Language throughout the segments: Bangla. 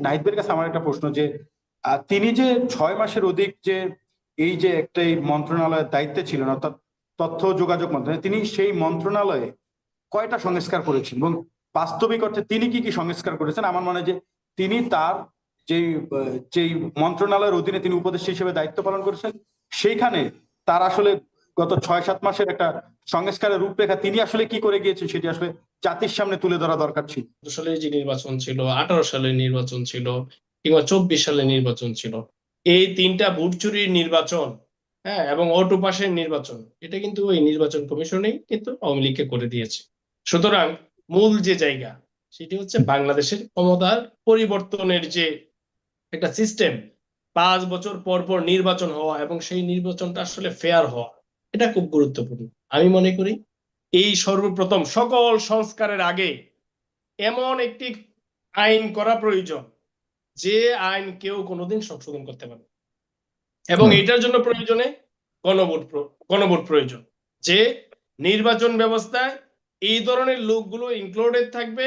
নাহিদদের কাছে আমার একটা প্রশ্ন যে তিনি যে ছয় মাসের অধিক যে এই যে একটা এই মন্ত্রণালয়ের দায়িত্বে ছিলেন অর্থাৎ তথ্য যোগাযোগ মন্ত্রণালয় তিনি সেই মন্ত্রণালয়ে কয়টা সংস্কার করেছেন? এবং বাস্তবিক অর্থে তিনি কি কি সংস্কার করেছেন? আমার মনে হয় যে তিনি তার আহ, যেই মন্ত্রণালয়ের অধীনে তিনি উপদেষ্টা হিসেবে দায়িত্ব পালন করেছেন সেইখানে তার আসলে গত ছয়, সাত মাসের একটা সংস্কারের রূপরেখা তিনি আসলে কি করে গিয়েছেন সেটি আসলে জাতির সামনে তুলে ধরা দরকার ছিল। সালে যে নির্বাচন ছিল, আঠারো সালে নির্বাচন ছিল, কিংবা চব্বিশ সালে নির্বাচন ছিল, এই তিনটা ভোট চুরির নির্বাচন হ্যাঁ এবং অটো পাশের নির্বাচন, এটা কিন্তু ওই নির্বাচন কমিশনেই কিন্তু আওয়ামী লীগকে করে দিয়েছে। সুতরাং মূল যে জায়গা, সেটি হচ্ছে বাংলাদেশের ক্ষমতার পরিবর্তনের যে একটা সিস্টেম পাঁচ বছর পর পর নির্বাচন হওয়া এবং সেই নির্বাচনটা আসলে ফেয়ার হওয়া। এটা খুব গুরুত্বপূর্ণ। আমি মনে করি এই সর্বপ্রথম সকল সংস্কারের আগে এমন একটি আইন করা প্রয়োজন যে আইন কেউ কোনোদিন সংশোধন করতে পারবে না। এবং এটার জন্য প্রয়োজনে গণভোট প্র- গণভোট প্রয়োজন যে নির্বাচন ব্যবস্থায় এই ধরনের লোকগুলো ইনক্লুডেড থাকবে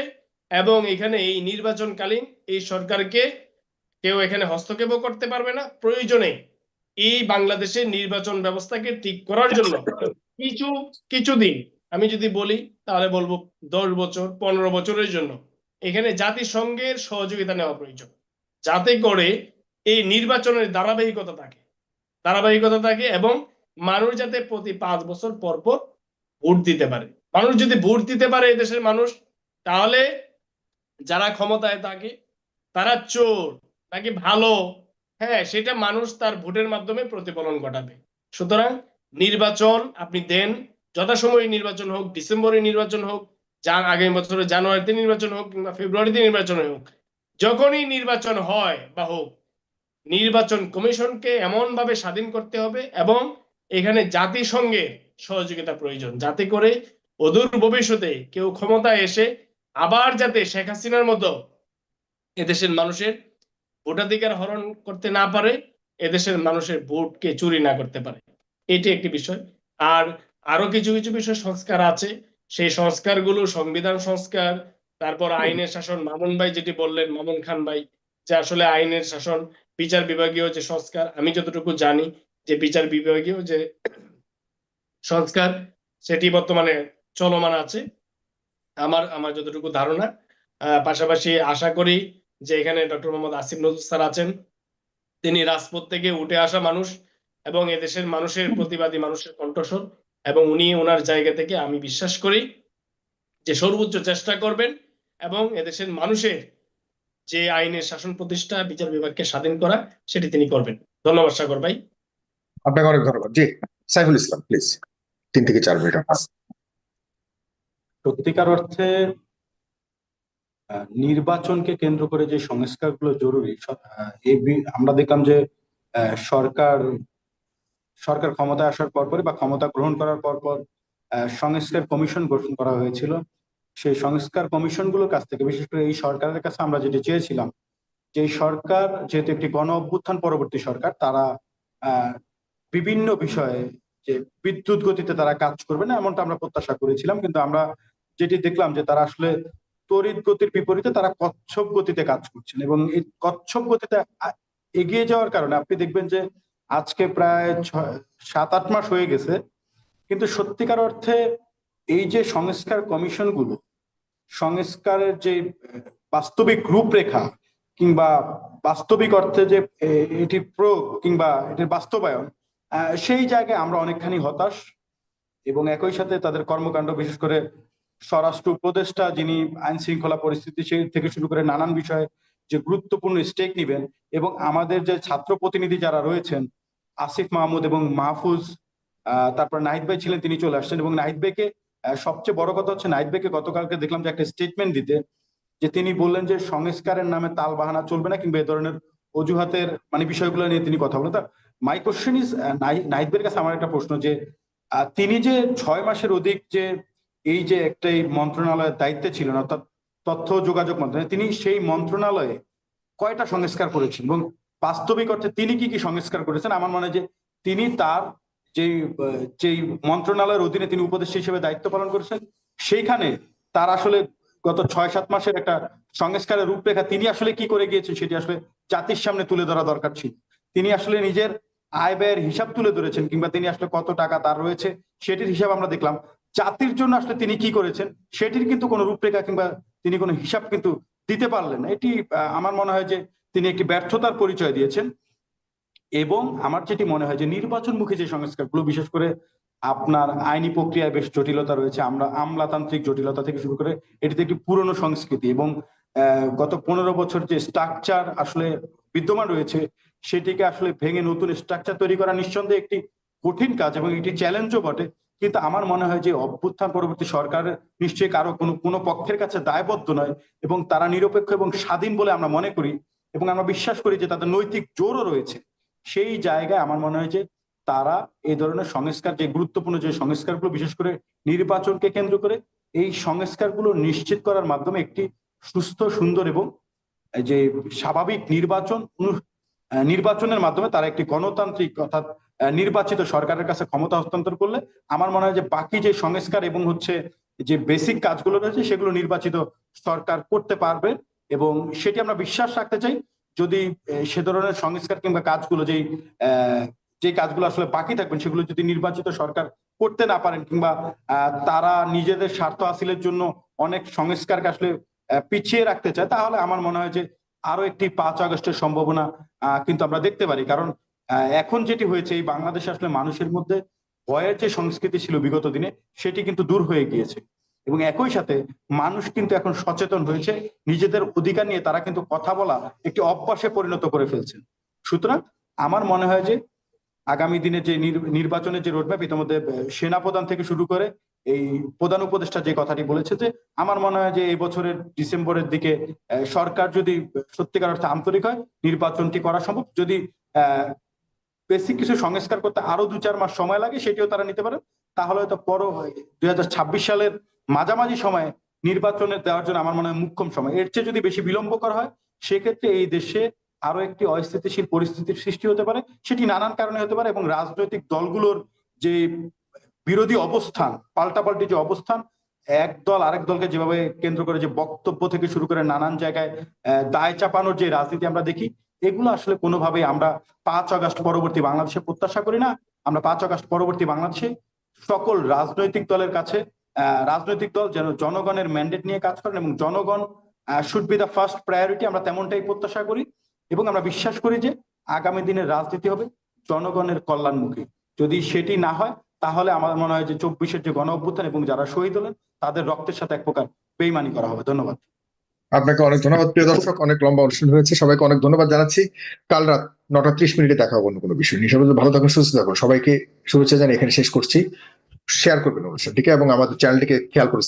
এবং এখানে এই নির্বাচনকালীন এই সরকারকে কেউ এখানে হস্তক্ষেপও করতে পারবে না। প্রয়োজনে এই বাংলাদেশের নির্বাচন ব্যবস্থাকে ঠিক করার জন্য কিছু কিছুদিন আমি যদি বলি, তাহলে বলব দশ বছর, পনেরো বছরের জন্য এখানে জাতিসংঘের সহযোগিতা নেওয়া প্রয়োজন। যাতে করে এই নির্বাচনের ধারাবাহিকতা থাকে। ধারাবাহিকতা থাকে এবং মানুষ যাতে প্রতি পাঁচ বছর পর পর ভোট দিতে পারে। মানুষ যদি ভোট দিতে পারে দেশের মানুষ, তাহলে যারা ক্ষমতায় থাকে, তারা চোর, নাকি ভালো হ্যাঁ সেটা মানুষ তার ভোটের মাধ্যমে প্রতিফলন ঘটাবে। সুতরাং নির্বাচন আপনি দেন, যথাসময়ে নির্বাচন হোক, ডিসেম্বরে নির্বাচন হোক, যা আগামী বছরের জানুয়ারিতে নির্বাচন হোক কিংবা ফেব্রুয়ারিতে নির্বাচন হোক, যখনই নির্বাচন হয় বা হোক, নির্বাচন কমিশনকে এমনভাবে স্বাধীন করতে হবে এবং এখানে জাতিসংঘের সহযোগিতা প্রয়োজন, যাতে করে অদূর ভবিষ্যতে কেউ ক্ষমতায় এসে আবার যাতে শেখ হাসিনার মতো এদেশের মানুষের ভোটাধিকার হরণ করতে না পারে এদেশের মানুষের ভোটকে চুরি না করতে পারে। এটি একটি বিষয়। আর আরও কিছু কিছু বিষয় সংস্কার আছে। সেই সংস্কারগুলো সংবিধান সংস্কার তারপর আইনের শাসন মামুন ভাই যেটি বললেন মামুন খান ভাই যে আসলে আইনের শাসন বিচার বিভাগীয় যে সংস্কার আমি যতটুকু জানি যে বিচার বিভাগীয় যে সংস্কার সেটি বর্তমানে চলমান আছে। আমার আমার যতটুকু ধারণা। আহ, পাশাপাশি আশা করি যে এখানে ডক্টর মোহাম্মদ আসিফ নজরুল স্যার আছেন তিনি রাজপথ থেকে উঠে আসা মানুষ এবং এদেশের মানুষের প্রতিবাদী মানুষের কণ্ঠস্বর এবং উনি ওনার জায়গা থেকে আমি বিশ্বাস করি যে সর্বোচ্চ চেষ্টা করবেন এবং এদেশের মানুষের যে আইনের শাসন প্রতিষ্ঠা বিচার বিভাগকে স্বাধীন করা সেটি তিনি করবেন। ধন্যবাদ সাগর ভাই। আপনাকে অনেক ধন্যবাদ। জি সাইফুল ইসলাম প্লিজ। তিন থেকে চার মিনিট। আপনার। সত্যিকার অর্থে নির্বাচনকে কেন্দ্র করে যে সংস্কারগুলো জরুরি আমরা দেখলাম যে সরকার সরকার ক্ষমতায় আসার পরপরই বা ক্ষমতা গ্রহণ করার পরপর সংস্কার কমিশন গঠন করা হয়েছিল। সেই সংস্কার কমিশনগুলোর কাছ থেকে, বিশেষ করে এই সরকারের কাছে আমরা যেটি চেয়েছিলাম, যে সরকার যেহেতু একটি গণ অভ্যুত্থান পরবর্তী সরকার, তারা বিভিন্ন বিষয়ে যে বিদ্যুৎ গতিতে তারা কাজ করবে না, এমনটা আমরা প্রত্যাশা করেছিলাম। কিন্তু আমরা যেটি দেখলাম যে তারা আসলে তড়িৎ গতির বিপরীতে তারা কচ্ছপ গতিতে কাজ করছেন এবং এই কচ্ছপ গতিতে এগিয়ে যাওয়ার কারণে আপনি দেখবেন যে আজকে প্রায় সাত আট মাস হয়ে গেছে কিন্তু সত্যিকার অর্থে এই যে সংস্কার কমিশনগুলো সংস্কারের যে বাস্তবিক রূপরেখা কিংবা বাস্তবিক অর্থে যে এ, এটি প্রয়োগ কিংবা এটির বাস্তবায়ন সেই জায়গায় আমরা অনেকখানি হতাশ এবং একই সাথে তাদের কর্মকাণ্ড বিশেষ করে স্বরাষ্ট্র উপদেষ্টা যিনি আইন শৃঙ্খলা পরিস্থিতি থেকে শুরু করে নানান বিষয়ে যে গুরুত্বপূর্ণ স্টেক নিবেন এবং আমাদের যে ছাত্র প্রতিনিধি যারা রয়েছেন, আসিফ মাহমুদ এবং মাহফুজ তারপর নাহিদ ভাই ছিলেন, তিনি চলে আসছেন এবং নাহিদ ভাইকে সবচেয়ে বড় কথা হচ্ছে নাহিদ ভাইকে গতকালকে দেখলাম যে একটা স্টেটমেন্ট দিতে, যে তিনি বললেন যে সংস্কারের নামে তাল বাহানা চলবে না কিংবা এ ধরনের অজুহাতের মানে বিষয়গুলো নিয়ে তিনি কথা বলেন। তা মাই কোশ্চেন ইজ নাহিদ ভাইয়ের কাছে আমার একটা প্রশ্ন যে তিনি যে ছয় মাসের অধিক যে এই যে একটা মন্ত্রণালয়ের দায়িত্বে ছিলেন অর্থাৎ তথ্য যোগাযোগ মন্ত্রণালয়, তিনি সেই মন্ত্রণালয়ে কয়টা সংস্কার করেছেন? এবং বাস্তবিক অর্থে তিনি কি কি সংস্কার করেছেন? আমার মনে হয় যে তিনি তার যে মন্ত্রণালয়ের অধীনে তিনি উপদেষ্টা হিসেবে দায়িত্ব পালন করেছেন, সেইখানে তার আসলে গত ছয় সাত মাসের একটা সংস্কারের রূপরেখা তিনি আসলে কি করে গিয়েছেন সেটি আসলে জাতির সামনে তুলে ধরা দরকার ছিল। তিনি আসলে নিজের আয় ব্যয়ের হিসাব তুলে ধরেছেন কিংবা তিনি আসলে কত টাকা তার রয়েছে সেটির হিসাব আমরা দেখলাম। জাতির জন্য আসলে তিনি কি করেছেন, সেটির কিন্তু কোনো রূপরেখা কিংবা তিনি কোনো হিসাব কিন্তু দিতে পারলেন না। এটি আমার মনে হয় যে তিনি একটি ব্যর্থতার পরিচয় দিয়েছেন এবং আমার যেটি মনে হয় যে নির্বাচন নির্বাচনমুখী যে সংস্কারগুলো, বিশেষ করে আপনার আইনি প্রক্রিয়ায় বেশ জটিলতা রয়েছে, আমরা আমলাতান্ত্রিক জটিলতা থেকে শুরু করে এটিতে একটি পুরনো সংস্কৃতি এবং গত পনেরো বছর যে স্ট্রাকচার আসলে বিদ্যমান রয়েছে, সেটিকে আসলে ভেঙে নতুন স্ট্রাকচার তৈরি করা নিঃসন্দেহে একটি কঠিন কাজ এবং একটি চ্যালেঞ্জও বটে। কিন্তু আমার মনে হয় যে অভ্যুত্থান পরবর্তী সরকার নিশ্চয়ই কারও কোনো কোনো পক্ষের কাছে দায়বদ্ধ নয় এবং তারা নিরপেক্ষ এবং স্বাধীন বলে আমরা মনে করি এবং আমরা বিশ্বাস করি যে তাদের নৈতিক জোরও রয়েছে। সেই জায়গায় আমার মনে হয় যে তারা এই ধরনের সংস্কার, যে গুরুত্বপূর্ণ যে সংস্কারগুলো, বিশেষ করে নির্বাচনকে কেন্দ্র করে এই সংস্কারগুলো নিশ্চিত করার মাধ্যমে একটি সুস্থ, সুন্দর এবং যে স্বাভাবিক নির্বাচন নির্বাচনের মাধ্যমে তারা একটি গণতান্ত্রিক অর্থাৎ নির্বাচিত সরকারের কাছে ক্ষমতা হস্তান্তর করলে আমার মনে হয় যে বাকি যে সংস্কার এবং হচ্ছে যে বেসিক কাজগুলো রয়েছে সেগুলো নির্বাচিত সরকার করতে পারবে এবং সেটি আমরা বিশ্বাস রাখতে চাই। যদি সে ধরনের সংস্কার কিংবা কাজগুলো যেই যে কাজগুলো আসলে বাকি থাকবেন সেগুলো যদি নির্বাচিত সরকার করতে না পারেন কিংবা তারা নিজেদের স্বার্থ হাসিলের জন্য অনেক সংস্কারকে আসলে পিছিয়ে রাখতে চায়, তাহলে আমার মনে হয় যে আরও একটি পাঁচ আগস্টের সম্ভাবনা কিন্তু আমরা দেখতে পারি। কারণ এখন যেটি হয়েছে, এই বাংলাদেশে আসলে মানুষের মধ্যে ভয়ের যে সংস্কৃতি ছিল বিগত দিনে, সেটি কিন্তু দূর হয়ে গিয়েছে। এবং একই সাথে মানুষ কিন্তু এখন সচেতন হয়েছে, নিজেদের অধিকার নিয়ে তারা কিন্তু কথা বলা একটি অভ্যাসে পরিণত করে ফেলছেন। সুতরাং আমার মনে হয় যে আগামী দিনে যে নির- নির্বাচনের যে রোডম্যাপ, ইতিমধ্যে সেনাপ্রধান থেকে শুরু করে এই প্রধান উপদেষ্টা যে কথাটি বলেছে যে, আমার মনে হয় যে এই বছরের ডিসেম্বরের দিকে সরকার যদি সত্যিকার অর্থে আন্তরিক হয়, নির্বাচনটি করা সম্ভব। যদি বেসিক কিছু সংস্কার করতে আরও দু চার মাস সময় লাগে, সেটিও তারা নিতে পারে তাহলে হয়তো পর দুই হাজার ছাব্বিশ সালের মাঝামাঝি সময়ে নির্বাচনের দেওয়ার জন্য আমার মনে হয় মুখ্যম সময়। এর চেয়ে যদি বেশি বিলম্ব করা হয়, সেক্ষেত্রে এই দেশে আরও একটি অস্থিতিশীল পরিস্থিতির সৃষ্টি হতে পারে, সেটি নানান কারণে হতে পারে এবং রাজনৈতিক দলগুলোর যে বিরোধী অবস্থান, পাল্টাপাল্টি যে অবস্থান, এক দল আরেক দলকে যেভাবে কেন্দ্র করে যে বক্তব্য থেকে শুরু করে নানান জায়গায় দায় চাপানোর যে রাজনীতি আমরা দেখি এগুলো আসলে কোনোভাবেই আমরা পাঁচ আগস্ট পরবর্তী বাংলাদেশে প্রত্যাশা করি না। আমরা পাঁচ আগস্ট পরবর্তী বাংলাদেশে সকল রাজনৈতিক দলের কাছে রাজনৈতিক দল যেন জনগণের ম্যান্ডেট নিয়ে কাজ করেন এবং জনগণ should be the first priority আমরা তেমনটাই প্রত্যাশা করি এবং আমরা বিশ্বাস করি যে আগামী দিনের রাজনীতি হবে জনগণের কল্যাণমুখী। যদি সেটি না হয়, তাহলে আমার মনে হয় যে চব্বিশের যে গণ অভ্যুত্থান এবং যারা শহীদ হলেন, তাদের রক্তের সাথে এক প্রকার বেইমানি করা হবে। ধন্যবাদ। আপনাকে অনেক ধন্যবাদ। প্রিয় দর্শক, অনেক লম্বা অনুষ্ঠান হয়েছে। সবাইকে অনেক ধন্যবাদ জানাচ্ছি। কাল রাত নটা ত্রিশ মিনিটে দেখা হবে অন্য কোনো বিষয় নিয়ে। সবাই ভালো থাকুন, সুস্থ থাকুন। সবাইকে শুভেচ্ছা জানিয়ে এখানে শেষ করছি। শেয়ার করবেন অনুষ্ঠানটিকে এবং আমাদের চ্যানেলটিকে খেয়াল করে